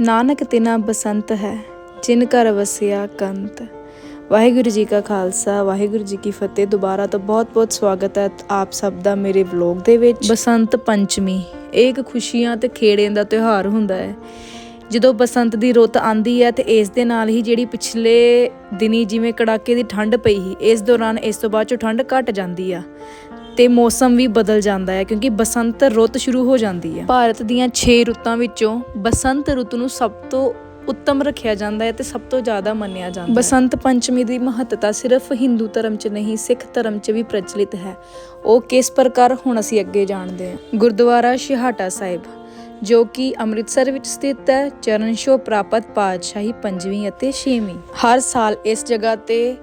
ਨਾਨਕ ਤਿਨਾ ਬਸੰਤ ਹੈ, ਜਿਨ ਘਰ ਵਸਿਆ ਕੰਤ। ਵਾਹਿਗੁਰੂ ਜੀ ਕਾ ਖਾਲਸਾ, ਵਾਹਿਗੁਰੂ ਜੀ ਕੀ ਫਤਿਹ। ਦੁਬਾਰਾ ਤੋਂ ਬਹੁਤ-ਬਹੁਤ ਸਵਾਗਤ ਹੈ ਆਪ ਸਭ ਦਾ ਮੇਰੇ ਵਲੌਗ ਦੇ ਵਿੱਚ। ਬਸੰਤ ਪੰਚਮੀ, ਇਹ ਇੱਕ ਖੁਸ਼ੀਆਂ ਤੇ ਖੇੜਿਆਂ ਦਾ ਤਿਉਹਾਰ ਹੁੰਦਾ ਹੈ। ਜਦੋਂ ਬਸੰਤ ਦੀ ਰੁੱਤ ਆਂਦੀ ਹੈ ਤੇ ਇਸ ਦੇ ਨਾਲ ਹੀ ਜਿਹੜੀ ਪਿਛਲੇ ਦਿਨੀ ਜਿਵੇਂ ਕੜਾਕੇ ਦੀ ਠੰਡ ਪਈ ਸੀ, ਇਸ ਦੌਰਾਨ ਇਸ ਤੋਂ ਬਾਅਦ ਚੋਂ ਠੰਡ ਘਟ ਜਾਂਦੀ ਆ। ਤੇ ਮੌਸਮ ਵੀ ਬਦਲ ਜਾਂਦਾ ਹੈ ਕਿਉਂਕਿ ਬਸੰਤ ਰੁੱਤ ਸ਼ੁਰੂ ਹੋ ਜਾਂਦੀ ਹੈ। ਭਾਰਤ ਦੀਆਂ 6 ਰੁੱਤਾਂ ਵਿੱਚੋਂ ਬਸੰਤ ਰੁੱਤ ਨੂੰ ਸਭ ਤੋਂ ਉੱਤਮ ਰੱਖਿਆ ਜਾਂਦਾ ਹੈ ਤੇ ਸਭ ਤੋਂ ਜ਼ਿਆਦਾ ਮੰਨਿਆ ਜਾਂਦਾ ਹੈ। ਬਸੰਤ ਪੰਚਮੀ ਦੀ ਮਹੱਤਤਾ ਸਿਰਫ ਹਿੰਦੂ ਧਰਮ 'ਚ ਨਹੀਂ, ਸਿੱਖ ਧਰਮ 'ਚ ਵੀ ਪ੍ਰਚਲਿਤ ਹੈ। ਉਹ ਕਿਸ ਪ੍ਰਕਾਰ ਹੁਣ ਅਸੀਂ ਅੱਗੇ ਜਾਣਦੇ ਹਾਂ। ਗੁਰਦੁਆਰਾ ਸ਼ਿਹਾਟਾ ਸਾਹਿਬ, ਜੋ ਕਿ ਅੰਮ੍ਰਿਤਸਰ ਵਿੱਚ ਸਥਿਤ ਹੈ, ਚਰਨ ਛੋਹ ਪ੍ਰਾਪਤ ਪਾਤਸ਼ਾਹੀ ਪੰਜਵੀਂ ਅਤੇ ਛੇਵੀਂ। ਹਰ ਸਾਲ ਇਸ ਜਗ੍ਹਾ ਤੇ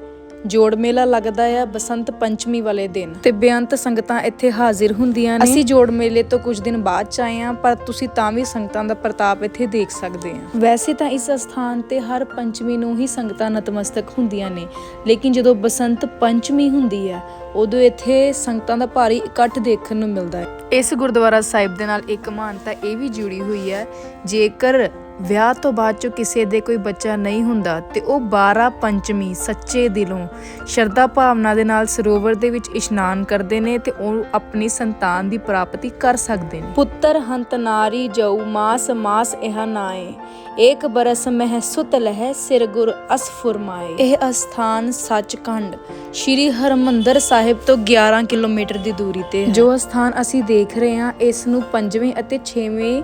ਜੋੜ ਮੇਲਾ ਲੱਗਦਾ ਆ ਬਸੰਤ ਪੰਚਮੀ ਵਾਲੇ ਦਿਨ। ਤੇ ਬੇਅੰਤ ਸੰਗਤਾਂ ਇੱਥੇ ਹਾਜ਼ਰ ਹੁੰਦੀਆਂ ਨੇ। ਅਸੀਂ ਜੋੜ ਮੇਲੇ ਤੋਂ ਕੁਝ ਦਿਨ ਬਾਅਦ ਚ ਆਏ ਆ ਪਰ ਤੁਸੀਂ ਤਾਂ ਵੀ ਸੰਗਤਾਂ ਦਾ ਪ੍ਰਤਾਪ ਇੱਥੇ ਦੇਖ ਸਕਦੇ ਆ ਵੈਸੇ ਤਾਂ ਇਸ ਸਥਾਨ ਤੇ ਹਰ ਪੰਚਮੀ ਨੂੰ ਹੀ ਸੰਗਤਾਂ ਨਤਮਸਤਕ ਹੁੰਦੀਆਂ ਨੇ। ਲੇਕਿਨ ਜਦੋਂ ਬਸੰਤ ਪੰਚਮੀ ਹੁੰਦੀ ਹੈ ਉਦੋਂ ਇੱਥੇ ਸੰਗਤਾਂ ਦਾ ਭਾਰੀ ਇਕੱਠ ਦੇਖਣ ਨੂੰ ਮਿਲਦਾ ਹੈ। ਇਸ ਗੁਰਦੁਆਰਾ ਸਾਹਿਬ ਦੇ ਨਾਲ ਇੱਕ ਮਾਨਤਾ ਇਹ ਵੀ ਜੁੜੀ ਹੋਈ ਹੈ ਜੇਕਰ ਵਿਆਹ ਤੋਂ ਬਾਅਦ ਚ ਕਿਸੇ ਦੇ ਕੋਈ ਬੱਚਾ ਨਹੀਂ ਹੁੰਦਾ ਤੇ ਉਹ 12 ਪੰਚਮੀ ਸੱਚੇ ਦਿਲੋਂ ਸ਼ਰਧਾ ਭਾਵਨਾ ਦੇ ਨਾਲ ਸਰੋਵਰ ਦੇ ਵਿੱਚ ਇਸ਼ਨਾਨ ਕਰਦੇ ਨੇ ਤੇ ਉਹ ਆਪਣੀ ਸੰਤਾਨ ਦੀ ਪ੍ਰਾਪਤੀ ਕਰ ਸਕਦੇ ਨੇ। ਪੁੱਤਰ ਹੰਤ ਨਾਰੀ ਜਉ ਮਾਸ ਮਾਸ ਇਹ ਨਾਏ ਏਕ ਬਰਸ ਮਹਿ ਸੁਤ ਲਹਿ ਸਿਰ ਗੁਰ ਅਸ ਫੁਰਮਾਏ। ਇਹ ਅਸਥਾਨ ਸੱਚਖੰਡ ਸ਼੍ਰੀ ਹਰਮੰਦਰ ਸਾਹਿਬ ਤੋਂ 11 ਕਿਲੋਮੀਟਰ ਦੀ ਦੂਰੀ ਤੇ ਹੈ। ਜੋ ਅਸਥਾਨ ਅਸੀਂ ਦੇਖ ਰਹੇ ਹਾਂ ਇਸ ਨੂੰ ਪੰਜਵੇਂ ਅਤੇ ਛੇਵੇਂ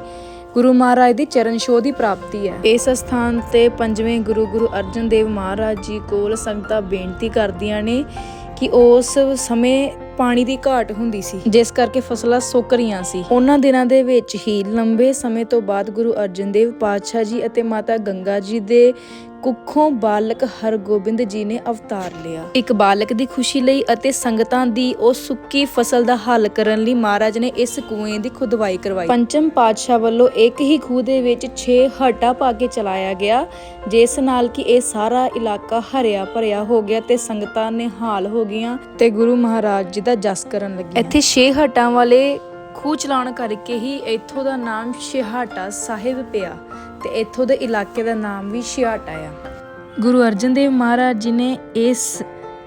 ਗੁਰੂ ਮਹਾਰਾਜ ਦੀ ਚਰਨ ਛੋਹ ਦੀ ਪ੍ਰਾਪਤੀ ਹੈ। ਇਸ ਸਥਾਨ ਤੇ ਪੰਜਵੇਂ ਗੁਰੂ ਗੁਰੂ ਅਰਜਨ ਦੇਵ ਮਹਾਰਾਜ ਜੀ ਕੋਲ ਸੰਗਤਾਂ ਬੇਨਤੀ ਕਰਦੀਆਂ ਨੇ ਕਿ ਉਸ ਸਮੇਂ ਪਾਣੀ ਦੀ ਘਾਟ ਹੁੰਦੀ ਸੀ। ਜਿਸ ਕਰਕੇ ਫਸਲਾਂ ਸੁੱਕ ਰਹੀਆਂ ਸੀ। ਉਹਨਾਂ ਦਿਨਾਂ ਦੇ ਵਿੱਚ ਹੀ ਲੰਬੇ ਸਮੇਂ ਤੋਂ ਬਾਅਦ ਗੁਰੂ ਅਰਜਨ ਦੇਵ ਪਾਤਸ਼ਾਹ ਜੀ ਅਤੇ ਮਾਤਾ ਗੰਗਾ ਜੀ ਦੇ ਕੁੱਖੋਂ ਬਾਲਕ ਹਰਗੋਬਿੰਦ ਜੀ ਨੇ ਅਵਤਾਰ ਲਿਆ। ਇੱਕ ਬਾਲਕ ਦੀ ਖੁਸ਼ੀ ਲਈ ਅਤੇ ਸੰਗਤਾਂ ਦੀ ਉਹ ਸੁੱਕੀ ਫਸਲ ਦਾ ਹੱਲ ਕਰਨ ਲਈ ਮਹਾਰਾਜ ਨੇ ਇਸ ਕੂਏ ਦੀ ਖੁਦਵਾਈ ਕਰਵਾਈ। ਪੰਚਮ ਪਾਤਸ਼ਾਹ ਵੱਲੋਂ ਇੱਕ ਹੀ ਖੂਹ ਦੇ ਵਿੱਚ 6 ਹੱਟਾ ਪਾ ਕੇ ਚਲਾਇਆ ਗਿਆ ਜਿਸ ਨਾਲ ਕਿ ਇਹ ਸਾਰਾ ਇਲਾਕਾ ਹਰਿਆ ਭਰਿਆ ਹੋ ਗਿਆ ਤੇ ਸੰਗਤਾਂ ਨਿਹਾਲ ਹੋ ਗਈਆਂ ਤੇ ਗੁਰੂ ਮਹਾਰਾਜ ਜੀ ਜਸ ਕਰਨ ਲੱਗੇ ਇੱਥੇ 6 ਹੱਟਾਂ ਵਾਲੇ ਖੂਹ ਚਲਾਉਣ ਕਰਕੇ ਹੀ ਇੱਥੋਂ ਦਾ ਨਾਮ ਛਿਹਾਟਾ ਸਾਹਿਬ ਪਿਆ ਤੇ ਇੱਥੋਂ ਦੇ ਇਲਾਕੇ ਦਾ ਨਾਮ ਵੀ ਛਿਹਾਟਾ ਆ ਗੁਰੂ ਅਰਜਨ ਦੇਵ ਮਹਾਰਾਜ ਜੀ ਨੇ ਇਸ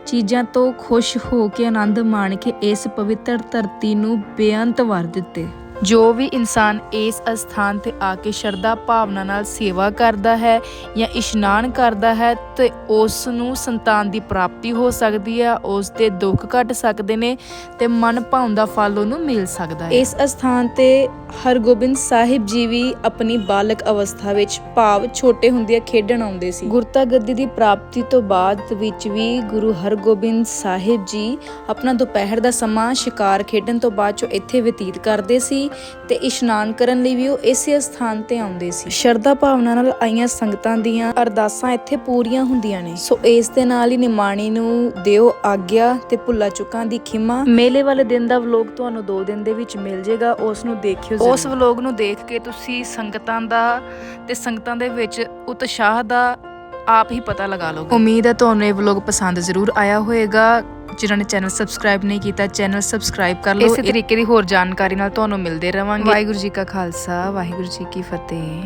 ਚੀਜ਼ਾਂ ਤੋਂ ਖੁਸ਼ ਹੋ ਕੇ ਆਨੰਦ ਮਾਣ ਕੇ ਇਸ ਪਵਿੱਤਰ ਧਰਤੀ ਨੂੰ ਬੇਅੰਤ ਵਰ ਦਿੱਤੇ। ਜੋ ਵੀ ਇਨਸਾਨ ਇਸ ਅਸਥਾਨ ਤੇ ਆ ਕੇ ਸ਼ਰਧਾ ਭਾਵਨਾ ਨਾਲ ਸੇਵਾ ਕਰਦਾ ਹੈ ਜਾਂ ਇਸ਼ਨਾਨ ਕਰਦਾ ਹੈ ਤੇ ਉਸ ਨੂੰ ਸੰਤਾਨ ਦੀ ਪ੍ਰਾਪਤੀ ਹੋ ਸਕਦੀ ਹੈ ਉਸ ਦੇ ਦੁੱਖ ਘਟ ਸਕਦੇ ਨੇ ਤੇ ਮਨ ਭਾਉਂਦਾ ਫਲ ਉਹਨੂੰ ਮਿਲ ਸਕਦਾ ਹੈ। ਇਸ ਅਸਥਾਨ ਤੇ ਹਰਗੋਬਿੰਦ ਸਾਹਿਬ ਜੀ ਵੀ ਆਪਣੀ ਬਾਲਕ ਅਵਸਥਾ ਵਿੱਚ ਭਾਵ ਛੋਟੇ ਹੁੰਦਿਆਂ ਖੇਡਣ ਆਉਂਦੇ ਸੀ। ਗੁਰਤਾ ਗੱਦੀ ਦੀ ਪ੍ਰਾਪਤੀ ਤੋਂ ਬਾਅਦ ਵਿੱਚ ਵੀ ਗੁਰੂ ਹਰਗੋਬਿੰਦ ਸਾਹਿਬ ਜੀ ਆਪਣਾ ਦੁਪਹਿਰ ਦਾ ਸਮਾਂ ਸ਼ਿਕਾਰ ਖੇਡਣ ਤੋਂ ਬਾਅਦ ਚੋਂ ਇੱਥੇ ਬਤੀਤ ਕਰਦੇ ਸੀ ਤੇ ਇਸ਼ਨਾਨ ਕਰਨ ਲਈ ਵੀ ਉਹ ਇਸੇ ਸਥਾਨ ਤੇ ਆਉਂਦੇ ਸੀ। ਸ਼ਰਧਾ ਭਾਵਨਾ ਨਾਲ ਆਈਆਂ ਸੰਗਤਾਂ ਦੀਆਂ ਅਰਦਾਸਾਂ ਇੱਥੇ ਪੂਰੀਆਂ ਹੁੰਦੀਆਂ ਨੇ। ਸੋ ਇਸ ਦੇ ਨਾਲ ਹੀ ਨਿਮਾਣੀ ਨੂੰ ਦਿਓ ਆਗਿਆ ਤੇ ਭੁੱਲਾ ਚੁੱਕਾਂ ਦੀ ਖਿਮਾ। ਮੇਲੇ ਵਾਲੇ ਦਿਨ ਦਾ ਵਲੋਗ ਤੁਹਾਨੂੰ 2 ਦਿਨ ਦੇ ਵਿੱਚ ਮਿਲ ਜਾਏਗਾ ਉਸ ਨੂੰ ਦੇਖਿਓ ਉਸ ਵਲੋਗ ਨੂੰ ਦੇਖ ਕੇ ਤੁਸੀਂ ਸੰਗਤਾਂ ਦਾ ਤੇ ਸੰਗਤਾਂ ਦੇ ਵਿੱਚ ਉਤਸ਼ਾਹ ਦਾ ਆਪ ਹੀ ਪਤਾ ਲਗਾ ਲਓਗੇ। ਉਮੀਦ ਹੈ ਤੁਹਾਨੂੰ ਇਹ ਵਲੋਗ ਪਸੰਦ ਜ਼ਰੂਰ ਆਇਆ ਹੋਵੇਗਾ। ਜਿਨ੍ਹਾਂ ਨੇ ਚੈਨਲ ਸਬਸਕ੍ਰਾਈਬ ਨਹੀਂ ਕੀਤਾ ਚੈਨਲ ਸਬਸਕ੍ਰਾਈਬ ਕਰ ਲਓ। ਇਸੇ ਤਰੀਕੇ ਦੀ ਹੋਰ ਜਾਣਕਾਰੀ ਨਾਲ ਤੁਹਾਨੂੰ ਮਿਲਦੇ ਰਵਾਂਗੇ। ਵਾਹਿਗੁਰੂ ਜੀ ਕਾ ਖਾਲਸਾ ਵਾਹਿਗੁਰੂ ਜੀ ਕੀ ਫਤਿਹ।